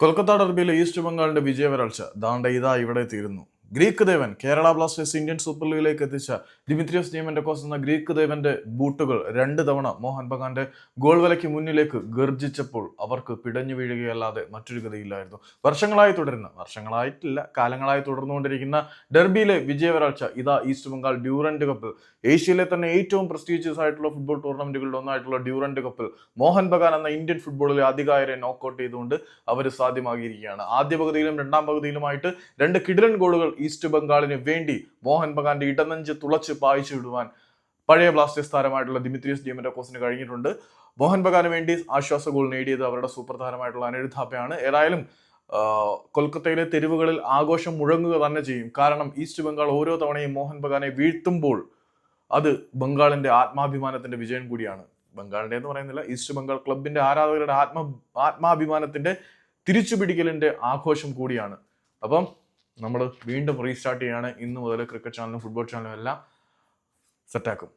Kolkata ഡർബിയിലെ east ബംഗാളിന്റെ വിജയവരൾച്ച ദാണ്ട ഇതാ ഇവിടെ തീരുന്നു. ഗ്രീക്ക് ദേവൻ കേരള ബ്ലാസ്റ്റേഴ്സ് ഇന്ത്യൻ സൂപ്പർ ലീഗിലേക്ക് എത്തിച്ച ദിമിത്രിയോസ് നിയമൻഡക്കോസ് എന്ന ഗ്രീക്ക് ദേവന്റെ ബൂട്ടുകൾ രണ്ട് തവണ മോഹൻ ബഗാന്റെ ഗോൾ വലയ്ക്ക് മുന്നിലേക്ക് ഗർജിച്ചപ്പോൾ അവർക്ക് പിടഞ്ഞു വീഴുകയല്ലാതെ മറ്റൊരു ഗതിയില്ലായിരുന്നു. വർഷങ്ങളായി തുടരുന്ന വർഷങ്ങളായിട്ടില്ല കാലങ്ങളായി തുടർന്നുകൊണ്ടിരിക്കുന്ന ഡെർബിയിലെ വിജയവരാഴ്ച ഇതാ ഈസ്റ്റ് ബംഗാൾ ഡ്യൂറൻഡ് കപ്പിൽ. ഏഷ്യയിലെ തന്നെ ഏറ്റവും പ്രസ്റ്റീജിയസ് ആയിട്ടുള്ള ഫുട്ബോൾ ടൂർണമെന്റുകളിൽ ഒന്നായിട്ടുള്ള ഡ്യൂറൻഡ് കപ്പിൽ മോഹൻ ബഗാൻ എന്ന ഇന്ത്യൻ ഫുട്ബോളിലെ അധികാരെ നോക്കൌട്ട് ചെയ്തുകൊണ്ട് അവർ സാധ്യമാകിയിരിക്കുകയാണ്. ആദ്യ പകുതിയിലും രണ്ടാം പകുതിയിലുമായിട്ട് രണ്ട് കിടിലൻ ഗോളുകൾ ഈസ്റ്റ് ബംഗാളിന് വേണ്ടി മോഹൻ ബഗാന്റെ ഇടനഞ്ച് തുളച്ച് പായിച്ചു വിടുവാൻ പഴയ ബ്ലാസ്റ്റേഴ്സ് താരമായിട്ടുള്ള ദിമിത്രിയസ് ഡിയമൻഡോക്കോസിന് കഴിഞ്ഞിട്ടുണ്ട്. മോഹൻ ബഗാന് വേണ്ടി ആശ്വാസ ഗോൾ നേടിയത് അവരുടെ സൂപ്പർ താരമായിട്ടുള്ള അനിൽ ഥാപ്പയാണ് ഏതായാലും കൊൽക്കത്തയിലെ തെരുവുകളിൽ ആഘോഷം മുഴങ്ങുക തന്നെ ചെയ്യും. കാരണം ഈസ്റ്റ് ബംഗാൾ ഓരോ തവണയും മോഹൻ ബഗാനെ വീഴ്ത്തുമ്പോൾ അത് ബംഗാളിന്റെ ആത്മാഭിമാനത്തിന്റെ വിജയം കൂടിയാണ്. ബംഗാളിന്റെ എന്ന് പറയുന്നില്ല ഈസ്റ്റ് ബംഗാൾ ക്ലബിന്റെ ആരാധകരുടെ ആത്മ ആത്മാഭിമാനത്തിന്റെ തിരിച്ചുപിടിക്കലിന്റെ ആഘോഷം കൂടിയാണ്. അപ്പം നമ്മൾ വീണ്ടും റീസ്റ്റാർട്ട് ചെയ്യാണ്. ഇന്ന് മുതൽ ക്രിക്കറ്റ് ചാനലും ഫുട്ബോൾ ചാനലും എല്ലാം സെറ്റാക്കും